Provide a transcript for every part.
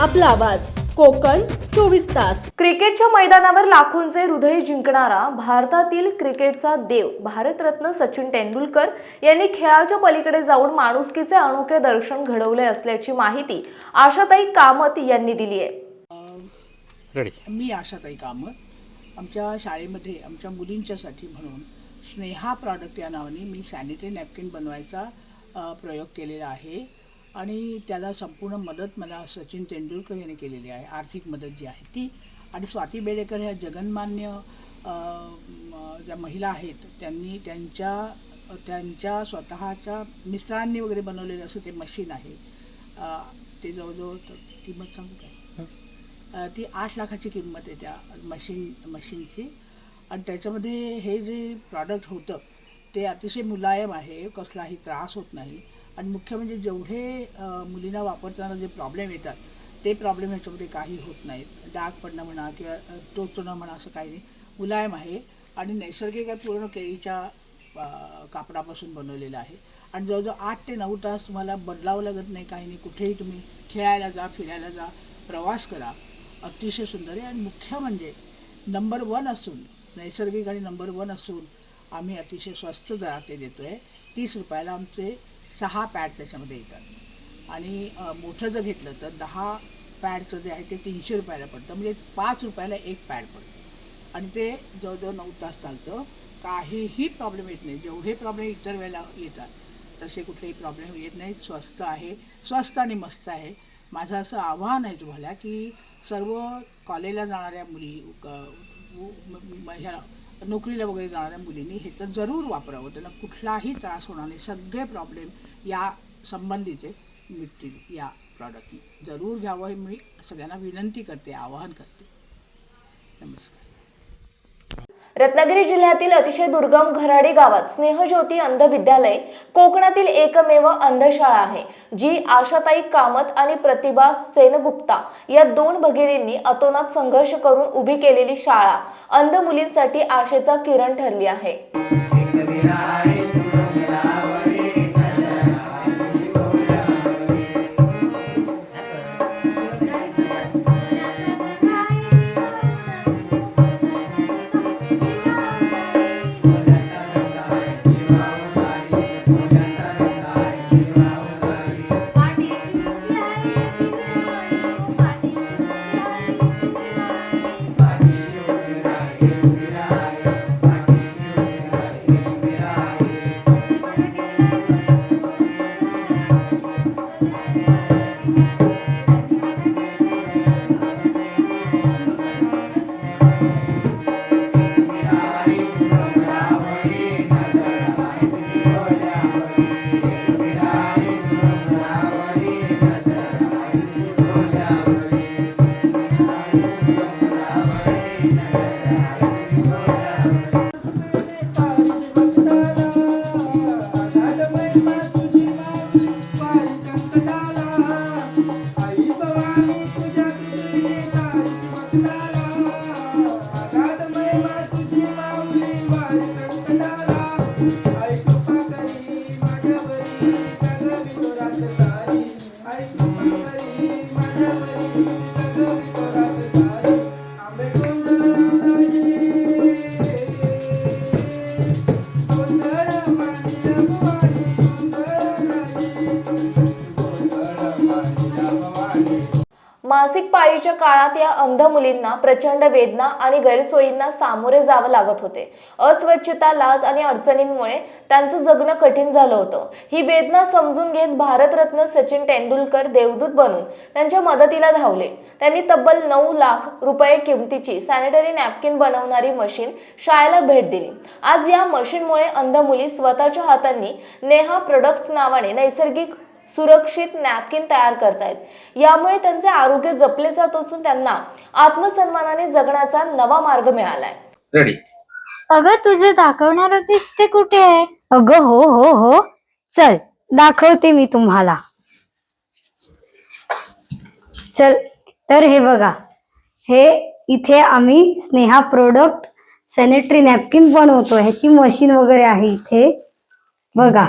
आपला आवाज. कोकण चोवीस तास. क्रिकेटच्या मैदानावर लाखोंचे हृदय जिंकणारा भारतातील क्रिकेटचा देव भारतरत्न सचिन तेंडुलकर यांनी खेळाच्या पलीकडे जाऊन माणुसकीचे अनोखे दर्शन घडवले असल्याची माहिती आशाताई कामत यांनी दिली आहे. रेडी मी आशाताई कामत. आमच्या शाळेमध्ये आमच्या मुलींच्यासाठी म्हणून स्नेहा प्रॉडक्ट या नावाने मी सॅनिटरी नॅपकिन बनवायचा अ, प्रयोग केलेला आहे. आणि त्याला संपूर्ण मदत मला सचिन तेंडुलकर यांनी केलेली आहे आर्थिक मदत जी आहे ती. आणि स्वाती बेडेकर ह्या जगन्मान्य ज्या महिला आहेत त्यांनी त्यांच्या त्यांच्या स्वतःच्या मिस्टरांनी वगैरे बनवलेलं असं ते मशीन आहे. ते जवळजवळ किंमत सांगू काय? ती आठ लाखाची किंमत आहे त्या मशीन मशीनची. आणि त्याच्यामध्ये हे जे प्रॉडक्ट होतं ते अतिशय मुलायम आहे कसलाही त्रास होत नाही. आणि मुख्य म्हणजे जेवढे मुलींना वापरताना जे प्रॉब्लेम येतात ते प्रॉब्लेम ह्याच्यामध्ये काही होत नाहीत. डाग पडणं म्हणा किंवा टोचणं म्हणा असं काही नाही. मुलायम आहे आणि नैसर्गिक आहे पूर्ण केळीच्या कापडापासून बनवलेलं आहे. आणि जवळजवळ आठ ते नऊ तास तुम्हाला बदलावं लागत नाही काही नाही. कुठेही तुम्ही खेळायला जा फिरायला जा प्रवास करा. अतिशय सुंदर आहे. आणि मुख्य म्हणजे नंबर वन असून नैसर्गिक आणि नंबर वन असून आम्ही अतिशय स्वस्त दरात ते देतो आहे तीस रुपयाला आमचे सहा पॅड त्याच्यामध्ये येतात. आणि मोठं जर घेतलं तर दहा पॅडचं जे आहे ते तीनशे रुपयाला पडतं. म्हणजे पाच रुपयाला एक पॅड पडतं. आणि ते जवळजवळ नऊ तास चालतं. काहीही प्रॉब्लेम येत नाही. जेवढे प्रॉब्लेम इतर वेळेला येतात तसे कुठलेही प्रॉब्लेम येत नाहीत. स्वस्त आहे. स्वस्त आणि मस्त आहे. माझं असं आव्हान आहे तुम्हाला की सर्व कॉलेजला जाणाऱ्या मुली क- म- म- ह्या नोकरीला वगैरे जाणाऱ्या मुलींनी हे तर जरूर वापरावं. त्यांना कुठलाही त्रास होणार नाही. सगळे प्रॉब्लेम या संबंधीचे मिळतील या प्रॉडक्टनी जरूर घ्यावं हे मी सगळ्यांना विनंती करते आवाहन करते. नमस्कार. रत्नागिरी जिल्ह्यातील अतिशय दुर्गम घराडी गावात स्नेहज्योती अंध विद्यालय कोकणातील एकमेव अंधशाळा आहे जी आशाताई कामत आणि प्रतिभा सेनगुप्ता या दोन भगिनींनी अतोनात संघर्ष करून उभी केलेली शाळा अंध मुलींसाठी आशेचा किरण ठरली आहे. मासिक पाळीच्या काळात या अंध मुलींना प्रचंड वेदना आणि गैरसोयींना सामोरे जावं लागत होते. अस्वच्छता लाज आणि अडचणींमुळे त्यांचं जगणं कठीण झालं होतं. ही वेदना समजून घेत भारतरत्न सचिन तेंडुलकर देवदूत बनून त्यांच्या मदतीला धावले. त्यांनी तब्बल नऊ लाख रुपये किमतीची सॅनिटरी नॅपकिन बनवणारी मशीन शाळेला भेट दिली. आज या मशीनमुळे अंध मुली स्वतःच्या हातांनी नेहा प्रोडक्ट्स नावाने नैसर्गिक सुरक्षित नॅपकिन तयार करतायत. यामुळे त्यांचे आरोग्य जपले जात असून त्यांना आत्मसन्मानाने जगण्याचा नवा मार्ग मिळालाय. रेडी अगं तुझे दाखवणार होतीस ते कुठे आहे? अगं हो हो हो. चल दाखवते मी तुम्हाला. चल तर हे बघा. हे इथे आम्ही स्नेहा प्रोडक्ट सॅनिटरी नॅपकिन बनवतो ह्याची मशीन वगैरे आहे इथे. बघा.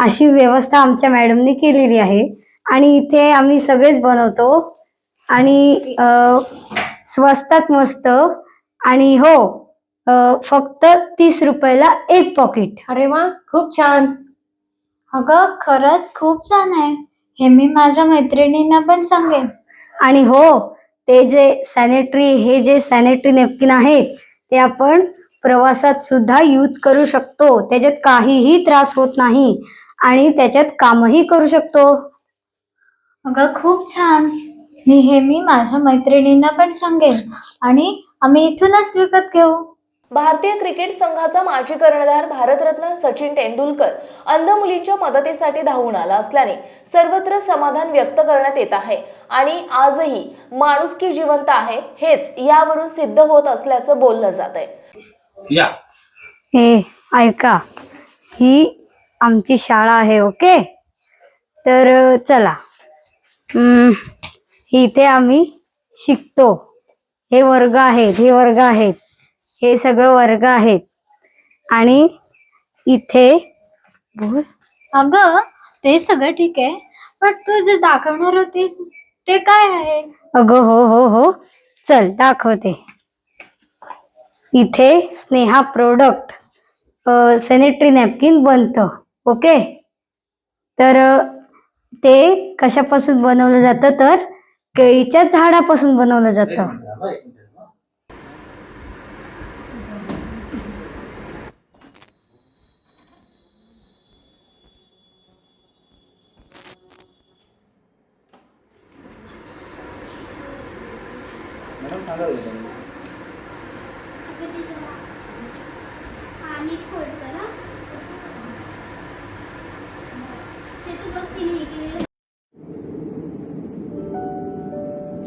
अशी व्यवस्था आमच्या मॅडमने केलेली आहे. आणि इथे आम्ही सगळेच बनवतो. आणि स्वस्तात मस्त. आणि हो फक्त तीस रुपयाला एक पॉकेट अरे वा खूप छान. अगं खरंच खूप छान आहे. हे मी माझ्या मैत्रिणींना पण सांगेन. आणि हो ते जे सॅनिटरी हे जे सॅनिटरी नेपकिन आहेत ते आपण प्रवासात सुद्धा यूज करू शकतो. त्याच्यात काहीही त्रास होत नाही. आणि त्याच्यात कामही करू शकतो. अगं खूप छान. मी हे मी माझ्या मैत्रिणींना पण सांगेन आणि आम्ही इथूनच विकत घेऊ. भारतीय क्रिकेट संघाचा माजी कर्णधार भारतरत्न सचिन तेंडुलकर अंध मुलींच्या मदतीसाठी धावून आला असल्याने सर्वत्र समाधान व्यक्त करण्यात येत आहे. आणि आजही माणुसकी जिवंत आहे हेच यावरून सिद्ध होत असल्याचं बोललं जात आहे या. हे ऐका. ही आमची शाळा आहे ओके? तर चला. इथे आम्ही शिकतो. हे वर्ग आहेत हे वर्ग आहेत. हे सगळं वर्ग आहेत. आणि इथे अगं ते सगळं ठीक आहे पण तू जे दाखवणार होतीस ते काय आहे? अगं हो हो हो. चल दाखवते. इथे स्नेहा प्रोडक्ट सॅनिटरी नॅपकिन बनतं. ओके? तर ते कशापासून बनवलं जातं? तर केळीच्या झाडापासून बनवलं जातं.